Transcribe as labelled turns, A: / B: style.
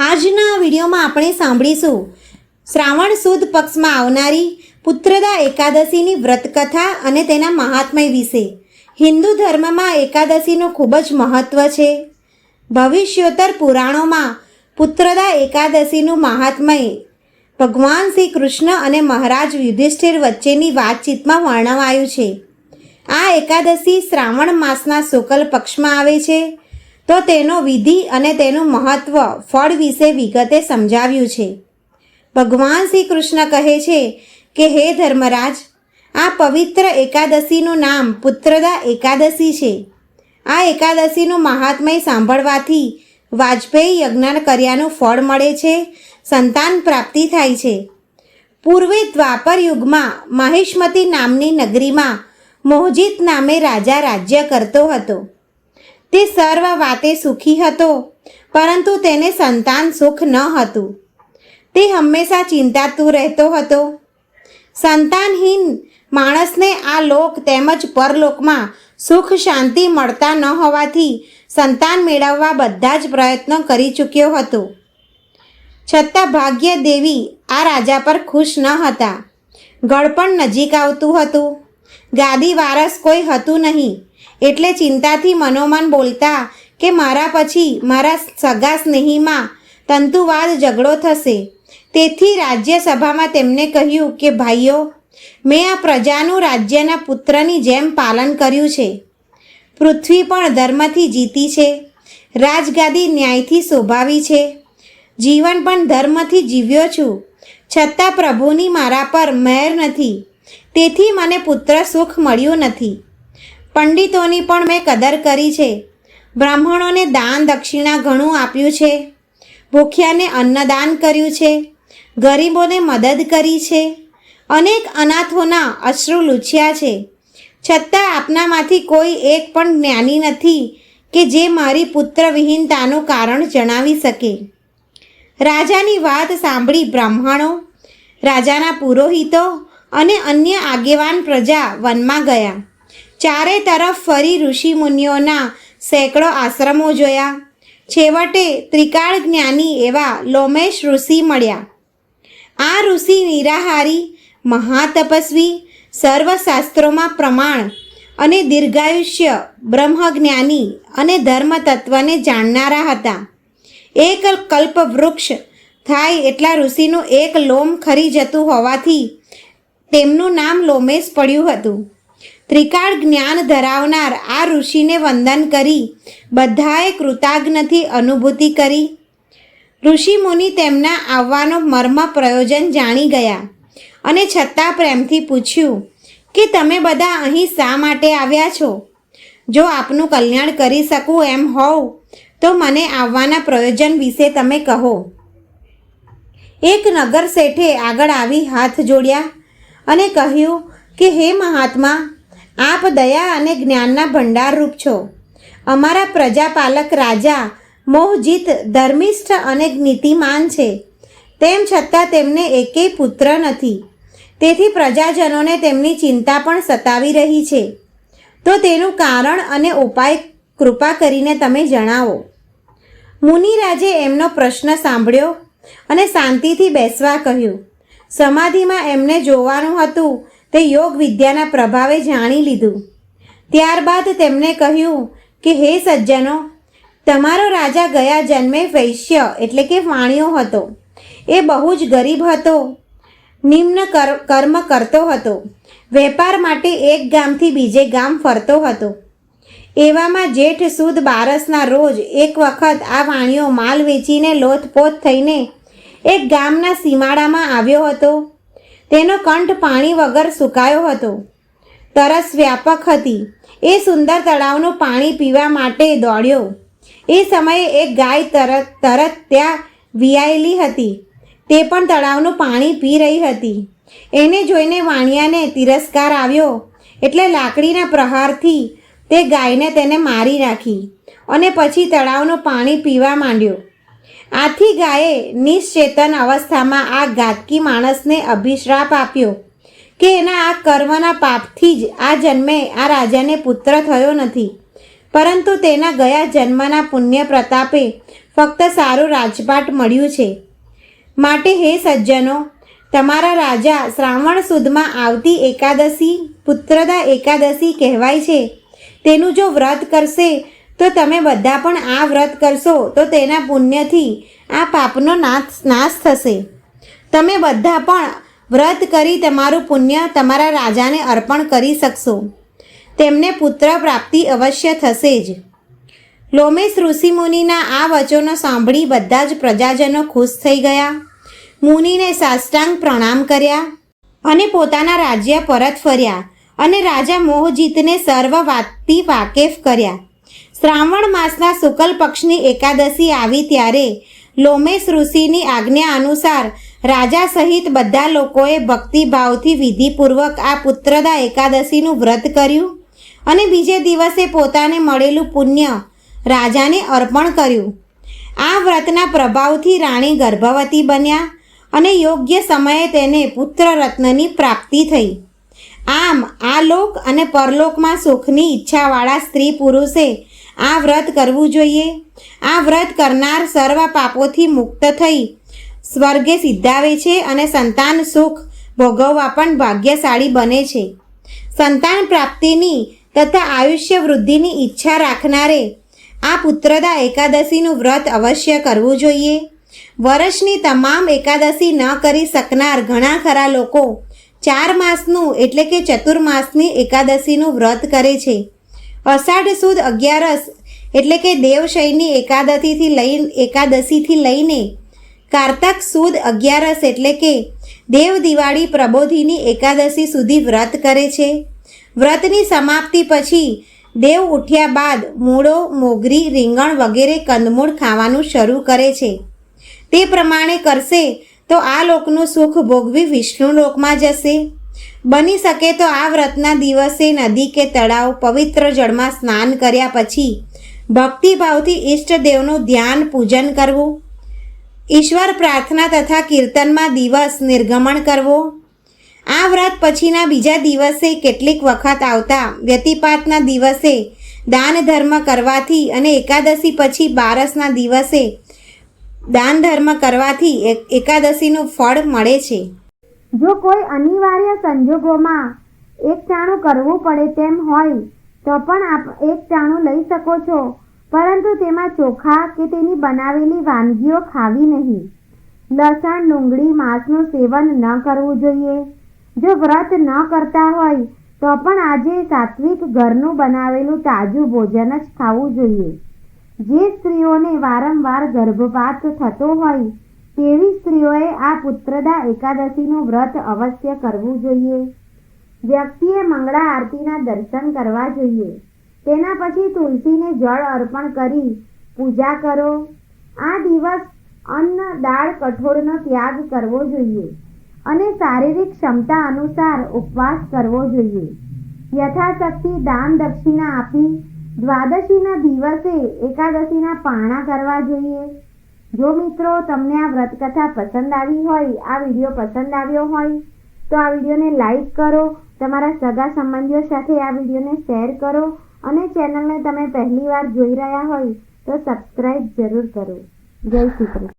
A: આજના વિડીયોમાં આપણે સાંભળીશું. શ્રાવણ સુદ પક્ષમાં આવનારી પુત્રદા એકાદશીની વ્રતકથા અને તેના મહાત્મય વિશે. હિન્દુ ધર્મમાં એકાદશીનું ખૂબ જ મહત્ત્વ છે. ભવિષ્યોત્તર પુરાણોમાં પુત્રદા એકાદશીનું મહાત્મય ભગવાન શ્રી કૃષ્ણ અને મહારાજ યુધિષ્ઠિર વચ્ચેની વાતચીતમાં વર્ણવાયું છે. આ એકાદશી શ્રાવણ માસના શુકલ પક્ષમાં આવે છે. તો તેનો વિધિ અને તેનું મહત્ત્વ ફળ વિશે વિગતે સમજાવ્યું છે. ભગવાન શ્રી કૃષ્ણ કહે છે કે, હે ધર્મરાજ, આ પવિત્ર એકાદશીનું નામ પુત્રદા એકાદશી છે. આ એકાદશીનું મહાત્મય સાંભળવાથી વાજપેયી યજ્ઞ કર્યાનું ફળ મળે છે, સંતાન પ્રાપ્તિ થાય છે. પૂર્વે દ્વાપર યુગમાં માહિષ્મતી નામની નગરીમાં મોહજીત નામે રાજા રાજ્ય કરતો હતો. તે સર્વ વાતે સુખી હતો, પરંતુ તેને સંતાન સુખ ન હતું. તે હંમેશા ચિંતાતું રહેતો હતો. સંતાનહીન માણસને આ લોક તેમજ પરલોકમાં સુખ શાંતિ મળતા ન હોવાથી સંતાન મેળવવા બધા જ પ્રયત્નો કરી ચૂક્યો હતો. છતાં ભાગ્ય દેવી આ રાજા પર ખુશ ન હતા. ગળપણ નજીક આવતું હતું. ગાદી વારસ કોઈ હતું નહીં. એટલે ચિંતાથી મનોમન બોલતા કે મારા પછી મારા સગા સ્નેહીમાં તંતુવાદ ઝઘડો થશે. તેથી રાજ્યસભામાં તેમને કહ્યું કે, ભાઈઓ, મેં આ પ્રજાનું રાજ્યના પુત્રની જેમ પાલન કર્યું છે. પૃથ્વી પણ ધર્મથી જીતી છે. રાજગાદી ન્યાયથી શોભાવી છે. જીવન પણ ધર્મથી જીવ્યો છું. છતાં પ્રભુની મારા પર મહેર નથી. તેથી મને પુત્ર સુખ મળ્યું નથી. પંડિતોની પણ મેં કદર કરી છે. બ્રાહ્મણોને દાન દક્ષિણા ઘણું આપ્યું છે. ભૂખ્યાને અન્નદાન કર્યું છે. ગરીબોને મદદ કરી છે. અનેક અનાથોના અશ્રુ લૂછ્યા છે. છતાં આપનામાંથી કોઈ એક પણ જ્ઞાની નથી કે જે મારી પુત્ર વિહીનતાનું કારણ જણાવી શકે. રાજાની વાત સાંભળી બ્રાહ્મણો, રાજાના પુરોહિતો અને અન્ય આગેવાન પ્રજા વનમાં ગયા. ચારે તરફ ફરી ઋષિ મુનિઓના સેંકડો આશ્રમો જોયા. છેવટે ત્રિકાળ જ્ઞાની એવા લોમેશ ઋષિ મળ્યા. આ ઋષિ નિરાહારી, મહાતપસ્વી, સર્વશાસ્ત્રોમાં પ્રમાણ અને દીર્ઘાયુષ્ય બ્રહ્મજ્ઞાની અને ધર્મ તત્વને જાણનારા હતા. એક કલ્પ વૃક્ષ થાય એટલા ઋષિનું એક લોમ ખરી જતું હોવાથી તેમનું નામ લોમેશ પડ્યું હતું. ત્રિકાળ જ્ઞાન ધરાવનાર આ ઋષિને વંદન કરી. બધાએ કૃતાજ્ઞથી અનુભૂતિ કરી. ઋષિ મુનિ તેમના આવવાનો મર્મ પ્રયોજન જાણી ગયા અને છતાં પ્રેમથી પૂછ્યું, કે તમે બધા અહીં શા માટે આવ્યા છો? જો આપનું કલ્યાણ કરી શકું એમ હોવ, તો મને આવવાના પ્રયોજન વિશે તમે કહો. એક નગર શેઠે આગળ આવી હાથ જોડ્યા અને કહ્યું કે, હે મહાત્મા આપ દયા અને જ્ઞાનના ભંડારરૂપ છો. અમારા પ્રજાપાલક રાજા મોહજીત ધર્મિષ્ઠ અને નીતિમાન છે. તેમ છતાં તેમને એકેય પુત્ર નથી. તેથી પ્રજાજનોને તેમની ચિંતા પણ સતાવી રહી છે. તો તેનું કારણ અને ઉપાય કૃપા કરીને તમે જણાવો. મુનિરાજે એમનો પ્રશ્ન સાંભળ્યો અને શાંતિથી બેસવા કહ્યું. સમાધિમાં એમને જોવાનું હતું તે યોગ વિદ્યાના પ્રભાવે જાણી લીધું. ત્યારબાદ તેમણે કહ્યું કે, હે સજ્જનો, તમારો રાજા ગયા જન્મે વૈશ્ય એટલે કે વાણિયો હતો. એ બહુ જ ગરીબ હતો. નિમ્ન કર, કર્મ કરતો હતો. વેપાર માટે એક ગામથી બીજે ગામ ફરતો હતો. એવામાં જેઠ સુદ બારસના રોજ એક વખત આ વાણિયો માલ વેચીને લોથપોથ થઈને એક ગામના સીમાડામાં આવ્યો હતો. તેનો કંઠ પાણી વગર સુકાયો હતો. તરસ વ્યાપક હતી. એ સુંદર તળાવનું પાણી પીવા માટે દોડ્યો. એ સમયે એક ગાય તરત તરત ત્યાં વિયાયેલી હતી. તે પણ તળાવનું પાણી પી રહી હતી. એને જોઈને વાણિયાને તિરસ્કાર આવ્યો. એટલે લાકડીના પ્રહારથી તે ગાયને તેને મારી નાખી અને પછી તળાવનું પાણી પીવા માંડ્યો. આથી ગાયે નિશ્ચેતન અવસ્થામાં આ ગાતકી માણસને અભિશ્રાપ આપ્યો કે એના આ કર્મના પાપથી જ આ જન્મે, આ રાજાને પુત્ર થયો નથી. પરંતુ તેના ગયા જન્મના પુણ્ય પ્રતાપે ફક્ત સારું રાજપાટ મળ્યું છે. માટે હે સજ્જનો, તમારા રાજા શ્રાવણ સુદમાં આવતી એકાદશી, પુત્રદા એકાદશી કહેવાય છે. તેનું જો વ્રત કરશે તો તમે બધા પણ આ વ્રત કરશો, તો તેના પુણ્યથી આ પાપનો નાશ નાશ થશે. તમે બધા પણ વ્રત કરી તમારું પુણ્ય તમારા રાજાને અર્પણ કરી શકશો. તેમને પુત્ર પ્રાપ્તિ અવશ્ય થશે જ. લોમેશ ઋષિમુનિના આ વચનો સાંભળી બધા જ પ્રજાજનો ખુશ થઈ ગયા. મુનિને સાષ્ટાંગ પ્રણામ કર્યા અને પોતાના રાજ્ય પરત ફર્યા અને રાજા મોહજીતને સર્વ વાતથી વાકેફ કર્યા. શ્રાવણ માસના શુકલ પક્ષની એકાદશી આવી ત્યારે લોમેશ ઋષિની આજ્ઞા અનુસાર રાજા સહિત બધા લોકોએ ભક્તિભાવથી વિધિપૂર્વક આ પુત્રદા એકાદશીનું વ્રત કર્યું અને બીજે દિવસે પોતાને મળેલું પુણ્ય રાજાને અર્પણ કર્યું. આ વ્રતના પ્રભાવથી રાણી ગર્ભવતી બન્યા અને યોગ્ય સમયે તેને પુત્ર રત્નની પ્રાપ્તિ થઈ. આમ આ લોક અને પરલોકમાં સુખની ઈચ્છાવાળા સ્ત્રી પુરુષે આ વ્રત કરવું જોઈએ. આ વ્રત કરનાર સર્વ પાપોથી મુક્ત થઈ. સ્વર્ગે સિદ્ધાવે છે અને સંતાન સુખ ભોગવવા પણ ભાગ્યશાળી બને છે. સંતાન પ્રાપ્તિની તથા આયુષ્ય વૃદ્ધિની ઈચ્છા રાખનારે આ પુત્રદા એકાદશીનું વ્રત અવશ્ય કરવું જોઈએ. વર્ષની તમામ એકાદશી ન કરી શકનાર ઘણા ખરા લોકો ચાર માસનું એટલે કે ચતુર્માસની એકાદશીનું વ્રત કરે છે. અષાઢ સુદ અગિયારસ એટલે કે દેવશયની એકાદશીથી લઈ એકાદશીથી લઈને કારતક સુદ અગિયારસ એટલે કે દેવ દિવાળી પ્રબોધિની એકાદશી સુધી વ્રત કરે છે. વ્રતની સમાપ્તિ પછી દેવ ઉઠ્યા બાદ મૂળો, મોગરી, રીંગણ વગેરે કંદમૂળ ખાવાનું શરૂ કરે છે. તે પ્રમાણે કરશે તો આ લોકનું સુખ ભોગવી વિષ્ણુ લોકમાં જશે. બની શકે તો આ વ્રતના દિવસે નદી કે તળાવ પવિત્ર જળમાં સ્નાન કર્યા પછી ભક્તિભાવથી ઈષ્ટદેવનું ધ્યાન પૂજન કરવું, ઈશ્વર પ્રાર્થના તથા કીર્તનમાં દિવસ નિર્ગમણ કરવો. આ વ્રત પછીના બીજા દિવસે કેટલીક વખત આવતા વ્યતિપાતના દિવસે દાન ધર્મ કરવાથી અને એકાદશી પછી બારસના દિવસે દાન ધર્મ કરવાથી એકાદશીનું ફળ મળે છે.
B: જો કોઈ અનિવાર્ય સંજોગોમાં એક ટાણું કરવું પડે તેમ હોય, તો પણ આપ એક ટાણું લઈ શકો છો. પરંતુ તેમાં ચોખા કે તેની બનાવેલી વાનગીઓ ખાવી નહીં. લસણ, ડુંગળી, માંસનું સેવન ન કરવું જોઈએ. જો વ્રત ન કરતા હોય, તો પણ આજે સાત્વિક ઘરનું બનાવેલું તાજું ભોજન જ ખાવું જોઈએ. જે સ્ત્રીઓને વારંવાર ગર્ભપાત થતો હોય તેવી સ્ત્રીઓએ આ પુત્રદા એકાદશીનું વ્રત અવશ્ય કરવું જોઈએ? વ્યક્તિએ મંગળા આરતીના દર્શન કરવા જોઈએ. તેના પછી તુલસીને જળ અર્પણ કરી પૂજા કરો. આ દિવસ અન્ન, દાળ, કઠોળનો ત્યાગ કરવો જોઈએ અને શારીરિક ક્ષમતા અનુસાર ઉપવાસ કરવો જોઈએ. યથાશક્તિ દાન દક્ષિણા આપી દ્વાદશીના દિવસે એકાદશીના પારણા કરવા જોઈએ. જો મિત્રો તમને આ વ્રતકથા પસંદ આવી હોય, આ વીડિયો પસંદ આવ્યો હોય, તો આ વિડીયોને લાઈક કરો, તમારા સગા સંબંધીઓ સાથે આ વિડીયોને શેર કરો અને ચેનલને તમે પહેલીવાર જોઈ રહ્યા હોય તો સબસ્ક્રાઈબ જરૂર કરો. જય શ્રી કૃષ્ણ.